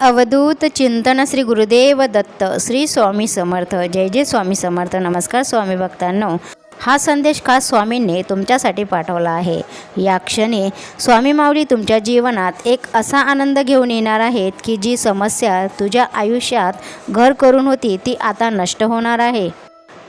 अवधूत चिंतन श्री गुरुदेव दत्त श्री स्वामी समर्थ. जय जय स्वामी समर्थ. नमस्कार स्वामी भक्तांनो. हा संदेश खास स्वामींनी तुमच्यासाठी पाठवला आहे. या क्षणी स्वामी माऊली तुमच्या जीवनात एक असा आनंद घेऊन येणार आहेत की जी समस्या तुझ्या आयुष्यात घर करून होती ती आता नष्ट होणार आहे.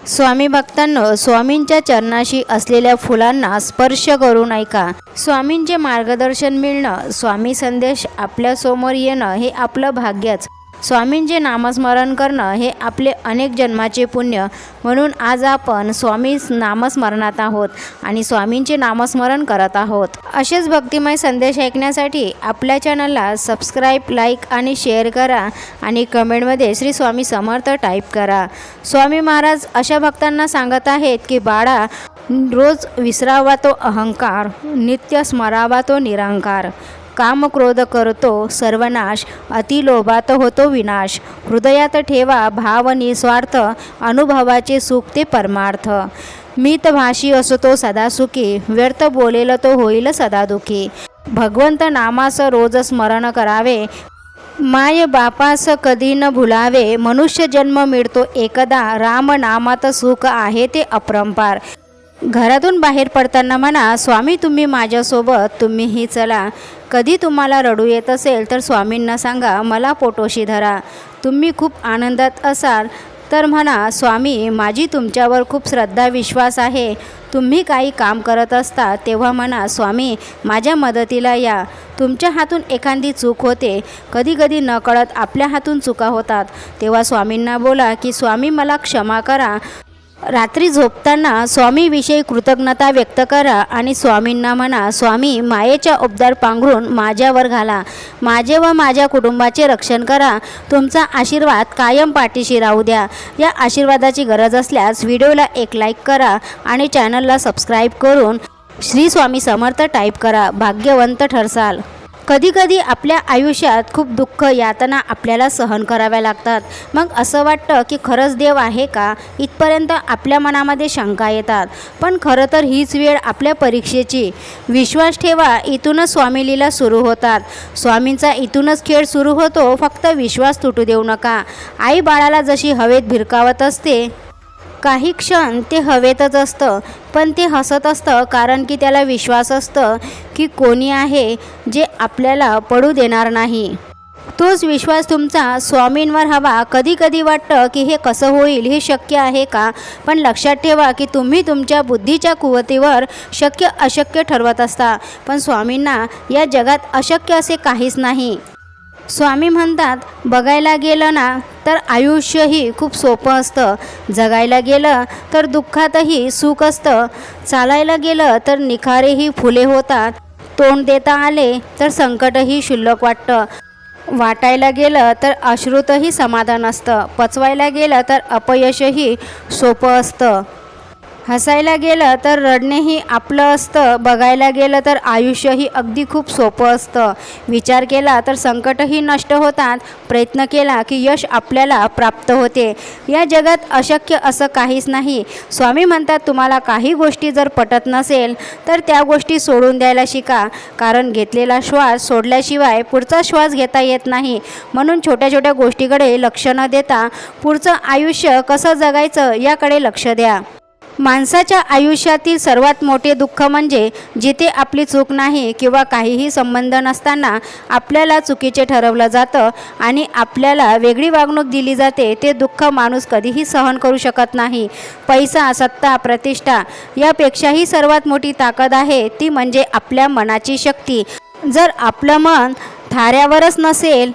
स्वामी भक्तांनो स्वामींच्या चरणाशी असलेल्या फुलांना स्पर्श करून ऐका. स्वामींचे मार्गदर्शन मिळणं स्वामी संदेश आपल्यासमोर येणं हे आपलं भाग्यच. स्वामींचे नामस्मरण करणं हे आपले अनेक जन्माचे पुण्य. म्हणून आज आपण स्वामी नामस्मरणात आहोत आणि स्वामींचे नामस्मरण करत आहोत. असेच भक्तिमय संदेश ऐकण्यासाठी आपल्या चॅनलला सबस्क्राईब लाईक आणि शेअर करा आणि कमेंटमध्ये श्री स्वामी समर्थ टाईप करा. स्वामी महाराज अशा भक्तांना सांगत आहेत की बाळा रोज विसरावा तो अहंकार नित्य स्मरावा तो निरंकार. काम क्रोध करतो सर्वनाश अतिलोभात होतो विनाश. हृदयात ठेवा भाव निस्वार्थ अनुभवाचे सुख ते परमार्थ. मितभाषी असो तो सदा सुखी व्यर्थ बोलेल तो होईल सदा दुखी. भगवंत नामास रोज स्मरण करावे. माय बापास कधी न भुलावे. मनुष्य जन्म मिळतो एकदा. राम नामात सुख आहे ते अप्रंपार. घरातून बाहेर पडताना म्हणा स्वामी तुम्ही माझ्यासोबत तुम्हीही चला. कधी तुम्हाला रडू येत असेल तर स्वामींना सांगा मला पोटोशी धरा. तुम्ही खूप आनंदात असाल तर म्हणा स्वामी माझी तुमच्यावर खूप श्रद्धा विश्वास आहे. तुम्ही काही काम करत असता तेव्हा म्हणा स्वामी माझ्या मदतीला या. तुमच्या हातून एखादी चूक होते. कधी कधी नकळत आपल्या हातून चुका होतात. तेव्हा स्वामींना बोला की स्वामी मला क्षमा करा. रात्री झोपताना स्वामीविषयी कृतज्ञता व्यक्त करा आणि स्वामींना म्हणा स्वामी मायेच्या उबदार पांघरून माझ्यावर घाला. माझे व माझ्या कुटुंबाचे रक्षण करा. तुमचा आशीर्वाद कायम पाठीशी राहू द्या. या आशीर्वादाची गरज असल्यास व्हिडिओला एक लाईक करा आणि चॅनलला सबस्क्राईब करून श्री स्वामी समर्थ टाईप करा. भाग्यवंत ठरसाल. कधीकधी आपल्या आयुष्यात खूप दुःख यातना आपल्याला सहन कराव्या लागतात. मग असं वाटतं की खरंच देव आहे का? इथपर्यंत आपल्या मनामध्ये शंका येतात. पण खरं तर हीच वेळ आपल्या परीक्षेची. विश्वास ठेवा इथूनच स्वामीलीला सुरू होतात. स्वामींचा इथूनच खेळ सुरू होतो फक्त विश्वास तुटू देऊ नका. आई बाळाला जशी हवेत भिरकावत असते काही क्षण ते हवेतच असतं पण ते हसत असतं कारण की त्याला विश्वास असतं की कोणी आहे जे आपल्याला पडू देणार नाही. तोच विश्वास तुमचा स्वामींवर हवा. कधी कधी वाटतं की हे कसं होईल हे शक्य आहे का? पण लक्षात ठेवा की तुम्ही तुमच्या बुद्धीच्या कुवतीवर शक्य अशक्य ठरवत असता. पण स्वामींना या जगात अशक्य असे काहीच नाही. स्वामी म्हणतात बघायला गेलं ना तर आयुष्यही खूप सोपं असतं. जगायला गेलं तर दुःखातही सुख असतं. चालायला गेलं तर निखारेही फुले होतात. तोंड देता आले तर संकटही शुल्लक वाटतं. वाटायला गेलं तर अश्रुतही समाधान असतं. पचवायला गेलं तर अपयशही सोपं असतं. हसायला गेलं तर रडणेही आपलं असतं. बघायला गेलं तर आयुष्यही अगदी खूप सोपं असतं. विचार केला तर संकटही नष्ट होतात. प्रयत्न केला की यश आपल्याला प्राप्त होते. या जगात अशक्य असं काहीच नाही. स्वामी म्हणतात तुम्हाला काही गोष्टी जर पटत नसेल तर त्या गोष्टी सोडून द्यायला शिका. कारण घेतलेला श्वास सोडल्याशिवाय पुढचा श्वास घेता येत नाही. म्हणून छोट्या छोट्या गोष्टीकडे लक्ष न देता पुढचं आयुष्य कसं जगायचं याकडे लक्ष द्या. माणसाच्या आयुष्यातील सर्वात मोठे दुःख म्हणजे जिथे आपली चूक नाही किंवा काहीही संबंध नसताना आपल्याला चुकीचे ठरवलं जातं आणि आपल्याला वेगळी वागणूक दिली जाते ते दुःख माणूस कधीही सहन करू शकत नाही. पैसा सत्ता प्रतिष्ठा यापेक्षाही सर्वात मोठी ताकद आहे ती म्हणजे आपल्या मनाची शक्ती. जर आपलं मन थाऱ्यावरच नसेल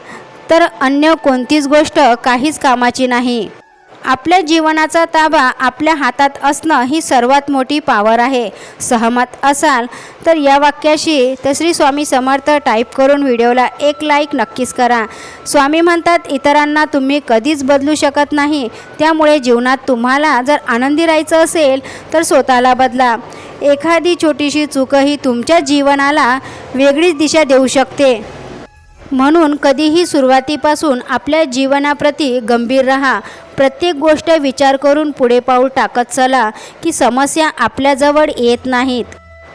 तर अन्य कोणतीच गोष्ट काहीच कामाची नाही. आपल्या जीवनाचा ताबा आपल्या हातात असणं ही सर्वात मोठी पावर आहे. सहमत असाल तर या वाक्याशी तर श्री स्वामी समर्थ टाईप करून व्हिडिओला एक लाईक नक्कीच करा. स्वामी म्हणतात इतरांना तुम्ही कधीच बदलू शकत नाही. त्यामुळे जीवनात तुम्हाला जर आनंदी राहायचं असेल तर स्वतःला बदला. एखादी छोटीशी चूकही तुमच्या जीवनाला वेगळीच दिशा देऊ शकते. म्हणून कधीही सुरुवातीपासून आपल्या जीवनाप्रती गंभीर राहा. प्रत्येक गोष्ट विचार करून पुढे पाऊल टाकत चला की समस्या आपल्याजवळ येत नाहीत.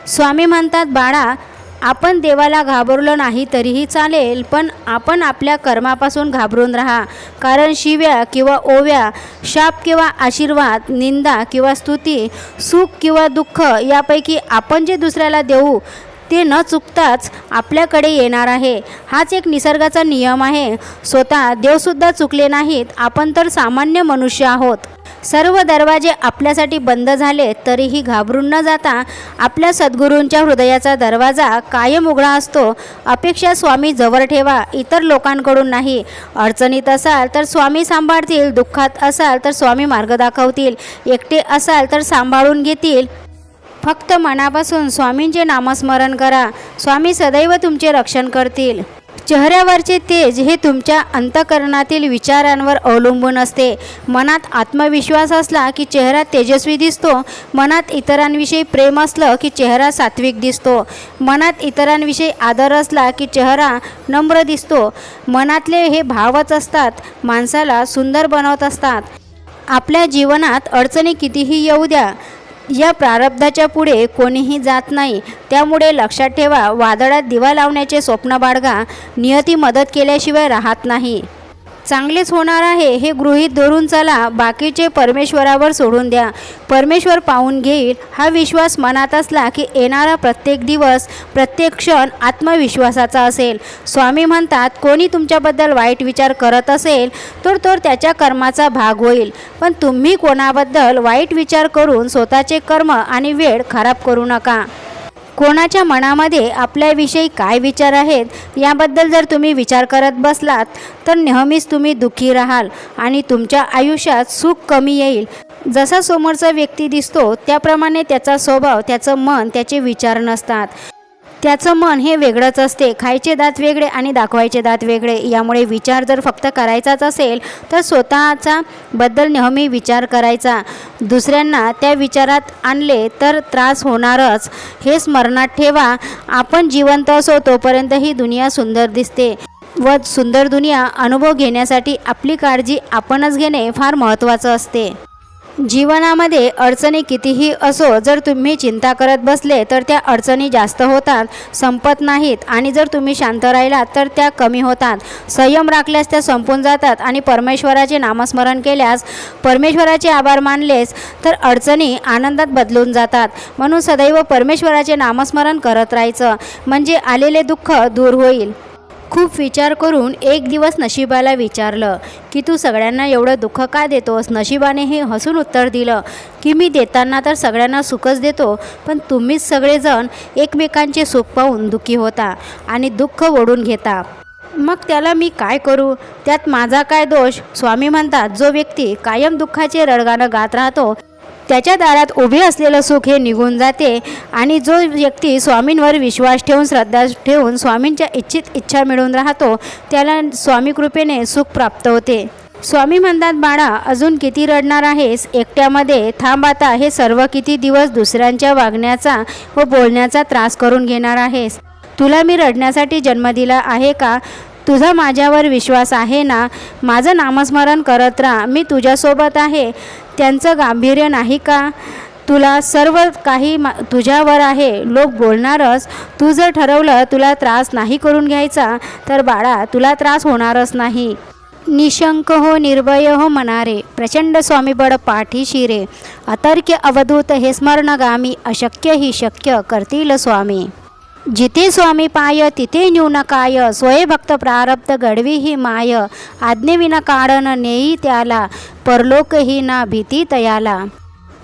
स्वामी म्हणतात बाळा आपण देवाला घाबरलो नाही तरीही चालेल पण आपण आपल्या कर्मापासून घाबरून राहा. कारण शिव्या किंवा ओव्या शाप किंवा आशीर्वाद निंदा किंवा स्तुती सुख किंवा दुःख यापैकी आपण जे दुसऱ्याला देऊ ते न चुकताच आपल्याकडे येणार आहे. हाच एक निसर्गाचा नियम आहे. स्वतः देवसुद्धा चुकले नाहीत. आपण तर सामान्य मनुष्य आहोत. सर्व दरवाजे आपल्यासाठी बंद झाले तरीही घाबरून न जाता आपल्या सद्गुरूंच्या हृदयाचा दरवाजा कायम उघडा असतो. अपेक्षा स्वामी जवळ ठेवा इतर लोकांकडून नाही. अडचणीत असाल तर स्वामी सांभाळतील. दुःखात असाल तर स्वामी मार्ग दाखवतील. एकटे असाल तर सांभाळून घेतील. फक्त मनापासून स्वामींचे नामस्मरण करा. स्वामी सदैव तुमचे रक्षण करतील. चेहऱ्यावरचे तेज हे तुमच्या अंतकरणातील विचारांवर अवलंबून असते. मनात आत्मविश्वास असला की चेहरा तेजस्वी दिसतो. मनात इतरांविषयी प्रेम असलं की चेहरा सात्विक दिसतो. मनात इतरांविषयी आदर असला की चेहरा नम्र दिसतो. मनातले हे भावच असतात माणसाला सुंदर बनवत असतात. आपल्या जीवनात अडचणी कितीही येऊ द्या. या प्रारब्धाच्या पुढे कोणीही जात नाही. त्यामुळे लक्षात ठेवा वादळात दिवा लावण्याचे स्वप्न बाळगा. नियती मदत केल्याशिवाय राहत नाही. चांगलेच होणार आहे हे गृहीत धरून चला बाकीचे परमेश्वरावर सोडून द्या. परमेश्वर पाहून घेईल हा विश्वास मनात असला की येणारा प्रत्येक दिवस प्रत्येक क्षण आत्मविश्वासाचा असेल. स्वामी म्हणतात कोणी तुमच्याबद्दल वाईट विचार करत असेल तर तो त्याच्या कर्माचा भाग होईल. पण तुम्ही कोणाबद्दल वाईट विचार करून स्वतःचे कर्म आणि वेळ खराब करू नका. कोणाच्या मनामध्ये आपल्याविषयी काय विचार आहेत याबद्दल जर तुम्ही विचार करत बसलात तर नेहमीच तुम्ही दुःखी राहाल आणि तुमच्या आयुष्यात सुख कमी येईल. जसा समोरचा व्यक्ती दिसतो त्याप्रमाणे त्याचा स्वभाव त्याचं मन त्याचे विचार नसतात. त्याचं मन हे वेगळंच असते. खायचे दात वेगळे आणि दाखवायचे दात वेगळे. यामुळे विचार जर फक्त करायचाच असेल तर स्वतःचा बद्दल नेहमी विचार करायचा. दुसऱ्यांना त्या विचारात आणले तर त्रास होणारच. हे स्मरणात ठेवा आपण जिवंत असो तोपर्यंत ही दुनिया सुंदर दिसते. व सुंदर दुनिया अनुभव घेण्यासाठी आपली काळजी आपणच घेणे फार महत्त्वाचं असते. जीवनामध्ये अडचणी कितीही असो जर तुम्ही चिंता करत बसले तर त्या अडचणी जास्त होतात संपत नाहीत आणि जर तुम्ही शांत राहिलात तर त्या कमी होतात. संयम राखल्यास त्या संपून जातात आणि परमेश्वराचे नामस्मरण केल्यास परमेश्वराचे आभार मानलेस तर अडचणी आनंदात बदलून जातात. म्हणून सदैव परमेश्वराचे नामस्मरण करत राहायचं. म्हणजे आलेले दुःख दूर होईल. खूप विचार करून एक दिवस नशिबाला विचारलं की तू सगळ्यांना एवढं दुःख का देतोस? नशिबाने हे हसून उत्तर दिलं की मी देताना तर सगळ्यांना सुखच देतो पण तुम्हीच सगळेजण एकमेकांचे सुख पाहून दुःखी होता आणि दुःख ओढून घेता. मग त्याला मी काय करू? त्यात माझा काय दोष? स्वामी म्हणतात जो व्यक्ती कायम दुःखाचे रडगाणं गात राहतो त्याच्या दारात उभे असलेलं सुख हे निघून जाते आणि जो व्यक्ती स्वामींवर विश्वास ठेवून श्रद्धा ठेवून स्वामींच्या इच्छित इच्छा मिळवून राहतो त्याला स्वामी कृपेने सुख प्राप्त होते. स्वामी म्हणतात बाळा अजून किती रडणार आहेस? एकट्यामध्ये थांब आता हे सर्व किती दिवस दुसऱ्यांच्या वागण्याचा व बोलण्याचा त्रास करून घेणार आहेस? तुला मी रडण्यासाठी जन्म दिला आहे का? तुझा माझ्यावर विश्वास आहे ना? माझं नामस्मरण करत राहा मी तुझ्यासोबत आहे. त्यांचं गांभीर्य नाही का? तुला सर्व काही मा तुझ्यावर आहे. लोक बोलणारच. तू जर ठरवलं तुला त्रास नाही करून घ्यायचा तर बाळा तुला त्रास होणारच नाही. निशंक हो निर्भय हो मनारे प्रचंड स्वामीबळ पाठी शिरे. अतर्क्य अवधूत हे स्मरणगामी अशक्य ही शक्य करतील स्वामी. जिथे स्वामी पाय तिथे न्यून काय. प्रारब्ध घडवी ही माय. आज्ञेविना काढण नेई त्याला. परलोक ही ना भीती तयाला.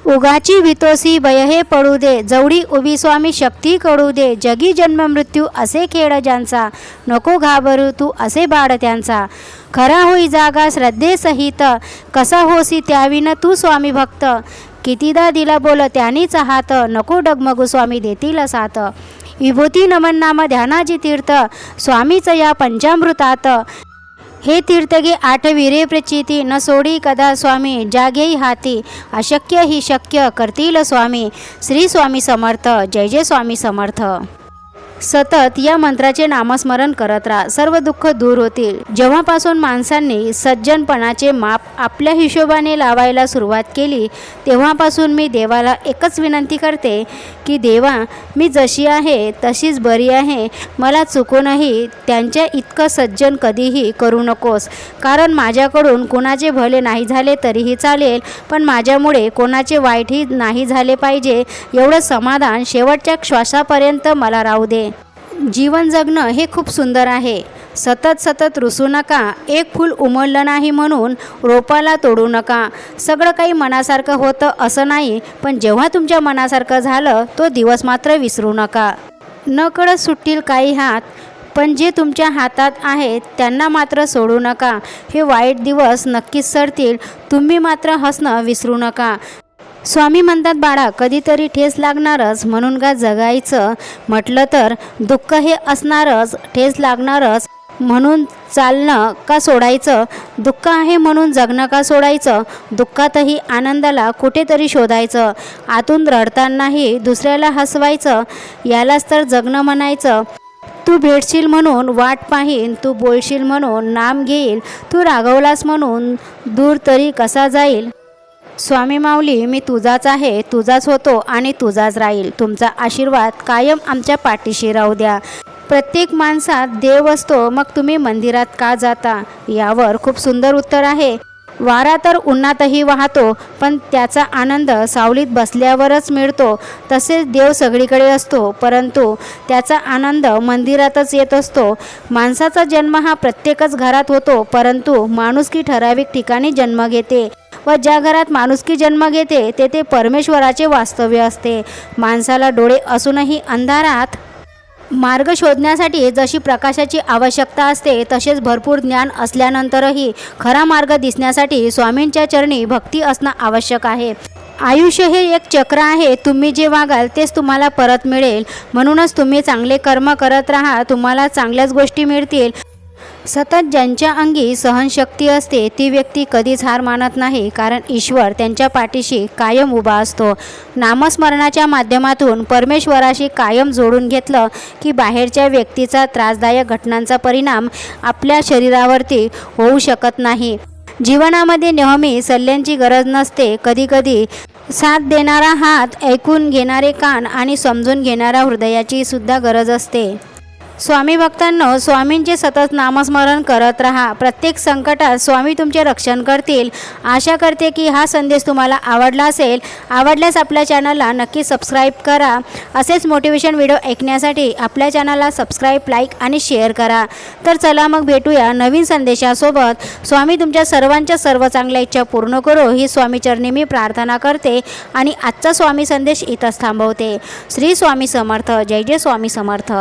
उगाची वितोसी भय हे पडू दे. जवळी उभी स्वामी शक्ती कळू दे. जगी जन्म मृत्यू असे खेळ ज्यांचा. नको घाबरू तू असे बाळ त्यांचा. खरा होई जागा श्रद्धेसहित कसा होसी त्याविन तू स्वामी भक्त. कितीदा दिला बोल त्यानीच हात. नको डगमगू स्वामी देतील साथ विभूती नमन नाम ध्यानाची तीर्थ स्वामीच या पंचामृतात. हे तीर्थगे आठ वीरे प्रचिती न सोडी कदा स्वामी जागे हाती. अशक्य ही शक्य करतील स्वामी. श्री स्वामी समर्थ जय जय स्वामी समर्थ. सतत या मंत्राचे नामस्मरण करत राहा. सर्व दुःख दूर होतील. जेव्हापासून माणसांनी सज्जनपणाचे माप आपल्या हिशोबाने लावायला सुरुवात केली तेव्हापासून मी देवाला एकच विनंती करते की देवा मी जशी आहे तशीच बरी आहे. मला चुकूनही त्यांच्या इतकं सज्जन कधीही करू नकोस. कारण माझ्याकडून कोणाचे भले नाही झाले तरीही चालेल पण माझ्यामुळे कोणाचे वाईटही नाही झाले पाहिजे. एवढं समाधान शेवटच्या श्वासापर्यंत मला राहू दे. जीवन जगणं हे खूप सुंदर आहे. सतत सतत रुसू नका एक फूल उमललं नाही म्हणून रोपाला तोडू नका. सगळं काही मनासारखं होतं असं नाही पण जेव्हा तुमच्या मनासारखं झालं तो दिवस मात्र विसरू नका. नकळत सुटतील काही हात पण जे तुमच्या हातात आहेत त्यांना मात्र सोडू नका. हे वाईट दिवस नक्कीच सरतील तुम्ही मात्र हसणं विसरू नका. स्वामी म्हणतात बाळा कधीतरी ठेस लागणारच म्हणून का जगायचं? म्हटलं तर दुःख हे असणारच ठेस लागणारच म्हणून चालणं का सोडायचं? दुःख आहे म्हणून जगणं का सोडायचं? दुःखातही आनंदाला कुठेतरी शोधायचं. आतून रडतानाही दुसऱ्याला हसवायचं. यालाच तर जगणं म्हणायचं. तू भेटशील म्हणून वाट पाहीन तू बोलशील म्हणून नाम घेईल तू रागवलास म्हणून दूर तरी कसा जाईल? स्वामी माऊली मी तुझाच आहे तुझाच होतो आणि तुझाच राहील. तुमचा आशीर्वाद कायम आमच्या पाठीशी राहू द्या. प्रत्येक माणसात देव असतो मग तुम्ही मंदिरात का जाता? यावर खूप सुंदर उत्तर आहे. वारा तर उन्हातही वाहतो पण त्याचा आनंद सावलीत बसल्यावरच मिळतो. तसेच देव सगळीकडे असतो परंतु त्याचा आनंद मंदिरातच येत असतो. माणसाचा जन्म हा प्रत्येकच घरात होतो परंतु माणुसकी ठराविक ठिकाणी जन्म घेते व ज्या घरात माणुसकी जन्म घेते तेथे परमेश्वराचे वास्तव्य असते. माणसाला डोळे असूनही अंधारात मार्ग शोधण्यासाठी जशी प्रकाशाची आवश्यकता असते तसेच भरपूर ज्ञान असल्यानंतरही खरा मार्ग दिसण्यासाठी स्वामींच्या चरणी भक्ती असणं आवश्यक आहे. आयुष्य हे एक चक्र आहे तुम्ही जे वागाल तेच तुम्हाला परत मिळेल. म्हणूनच तुम्ही चांगले कर्म करत राहा तुम्हाला चांगल्याच गोष्टी मिळतील. सतत ज्यांच्या अंगी सहनशक्ती असते ती व्यक्ती कधीच हार मानत नाही कारण ईश्वर त्यांच्या पाठीशी कायम उभा असतो. नामस्मरणाच्या माध्यमातून परमेश्वराशी कायम जोडून घेतलं की बाहेरच्या व्यक्तीचा त्रासदायक घटनांचा परिणाम आपल्या शरीरावरती होऊ शकत नाही. जीवनामध्ये नेहमी सल्ल्यांची गरज नसते. कधीकधी साथ देणारा हात ऐकून घेणारे कान आणि समजून घेणाऱ्या हृदयाची सुद्धा गरज असते. स्वामी भक्तांनो स्वामींचे सतत नामस्मरण करत राहा. प्रत्येक संकटात स्वामी तुमचे रक्षण करतील. आशा करते की हा संदेश तुम्हाला आवडला असेल. आवडल्यास आपल्या चॅनलला नक्की सबस्क्राईब करा. असेच मोटिवेशन व्हिडिओ ऐकण्यासाठी आपल्या चॅनलला सबस्क्राईब लाईक आणि शेअर करा. तर चला मग भेटूया नवीन संदेशासोबत. स्वामी तुमच्या सर्वांच्या सर्व चांगल्या इच्छा पूर्ण करो ही स्वामीचरणी मी प्रार्थना करते आणि आजचा स्वामी संदेश इथंच थांबवते. श्री स्वामी समर्थ. जय जय स्वामी समर्थ.